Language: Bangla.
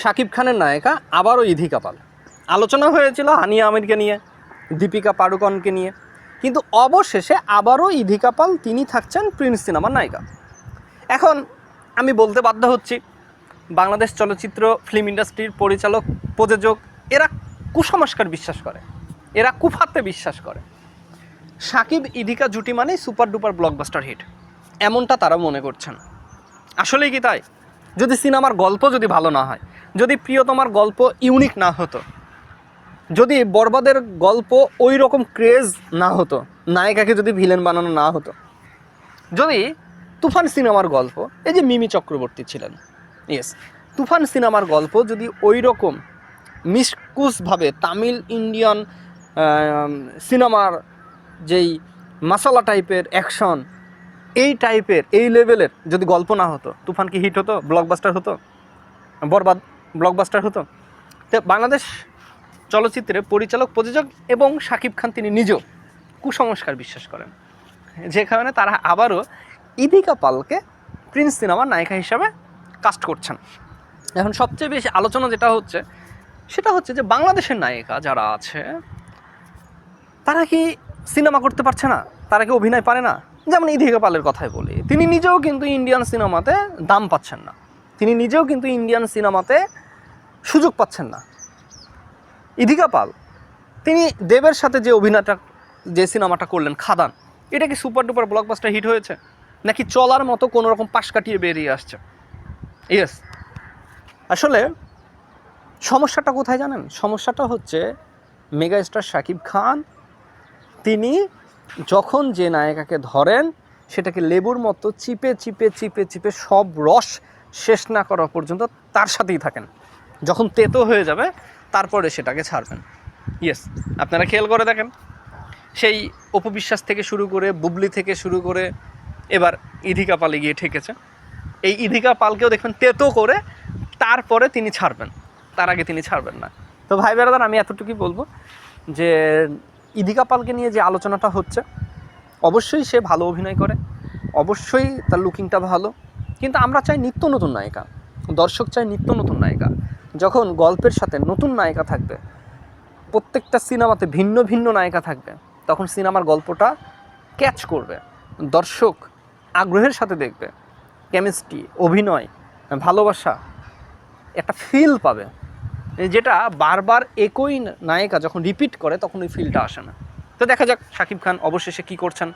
শাকিব খানের নায়িকা, আবারও ইধিকা পাল আলোচনা হয়েছিল হানিয়া আমিরকে নিয়ে, দীপিকা পাড়ুকনকে নিয়ে। কিন্তু অবশেষে আবারও ইধিকা পাল তিনি থাকছেন প্রিন্স সিনেমার নায়িকা। এখন আমি বলতে বাধ্য হচ্ছি, বাংলাদেশ চলচ্চিত্র ফিল্ম ইন্ডাস্ট্রির পরিচালক, প্রযোজক, এরা কুসংস্কার বিশ্বাস করে, এরা কুফাতে বিশ্বাস করে। সাকিব, ইধিকা জুটি মানেই সুপার ডুপার ব্লকবাস্টার হিট, এমনটা তারা মনে করছেন। আসলেই কি তাই? যদি সিনেমার গল্প যদি ভালো না হয়, যদি প্রিয়তমার গল্প ইউনিক না হতো, যদি বরবাদের গল্প ওই রকম ক্রেজ না হতো, নায়িকাকে যদি ভিলেন বানানো না হতো, যদি তুফান সিনেমার গল্প, এই যে মিমি চক্রবর্তী ছিলেন ইয়েস তুফান সিনেমার গল্প যদি ওই রকম মিসকুসভাবে তামিল ইন্ডিয়ান সিনেমার যেই মাসালা টাইপের অ্যাকশন এই টাইপের, এই লেভেলের যদি গল্প না হতো, তুফান কি হিট হতো ব্লকবাস্টার হতো, বরবাদ ব্লকবাস্টার হতো? তো বাংলাদেশ চলচ্চিত্রে পরিচালক, প্রযোজক এবং শাকিব খান তিনি নিজেও কুসংস্কার বিশ্বাস করেন। যে কারণে তারা আবারও ইদিকা পালকে প্রিন্স সিনেমার নায়িকা হিসাবে কাস্ট করছেন। এখন সবচেয়ে বেশি আলোচনা যেটা হচ্ছে, সেটা হচ্ছে যে বাংলাদেশের নায়িকা যারা আছে, তারা কি সিনেমা করতে পারছে না? তারা কি অভিনয় পারে না? যেমন ইদিকা পালের কথাই বলি, তিনি নিজেও কিন্তু ইন্ডিয়ান সিনেমাতে দাম পাচ্ছেন না। তিনি নিজেও কিন্তু ইন্ডিয়ান সিনেমাতে সুযোগ পাচ্ছেন না। ইদিকা পাল তিনি দেবের সাথে যে অভিনয়টা, যে সিনেমাটা করলেন, খাদান, এটা কি সুপার ডুপার ব্লকবাস্টার হিট হয়েছে? নাকি চলার মতো কোনো রকম পাশ কাটিয়ে বেরিয়ে আসছে? ইয়েস আসলে সমস্যাটা কোথায় জানেন? সমস্যাটা হচ্ছে মেগা স্টার শাকিব খান, তিনি যখন যে নায়িকাকে ধরেন, সেটাকে লেবুর মতো চিপে চিপে চিপে চিপে সব রস শেষ না করা পর্যন্ত তার সাথেই থাকেন। যখন তেতো হয়ে যাবে, তারপরে সেটাকে ছাড়বেন। ইয়েস আপনারা খেয়াল করে দেখেন। সেই অপবিশ্বাস থেকে শুরু করে, বুবলি থেকে শুরু করে, এবার ইধিকা পালে গিয়ে ঠেকেছে। এই ইধিকা পালকেও দেখবেন তেতো করে তারপরে তিনি ছাড়বেন। তার আগে তিনি ছাড়বেন না। তো ভাই বেড়াদার আমি এতটুকুই বলব যে ইদিকা পালকে নিয়ে যে আলোচনাটা হচ্ছে, অবশ্যই সে ভালো অভিনয় করে, অবশ্যই তার লুকিংটা ভালো, কিন্তু আমরা চাই নিত্য নতুন নায়িকা, দর্শক চাই নিত্য নতুন নায়িকা। যখন গল্পের সাথে নতুন নায়িকা থাকবে, প্রত্যেকটা সিনেমাতে ভিন্ন ভিন্ন নায়িকা থাকবে, তখন সিনেমার গল্পটা ক্যাচ করবে। দর্শক আগ্রহের সাথে দেখবে, কেমিস্ট্রি, অভিনয়, ভালোবাসা, একটা ফিল পাবে। যেটা বারবার একই নায়িকা যখন রিপিট করে, তখন ওই ফিলটা আসে না। তো দেখা যাক শাকিব খান অবশেষে কি করছেন।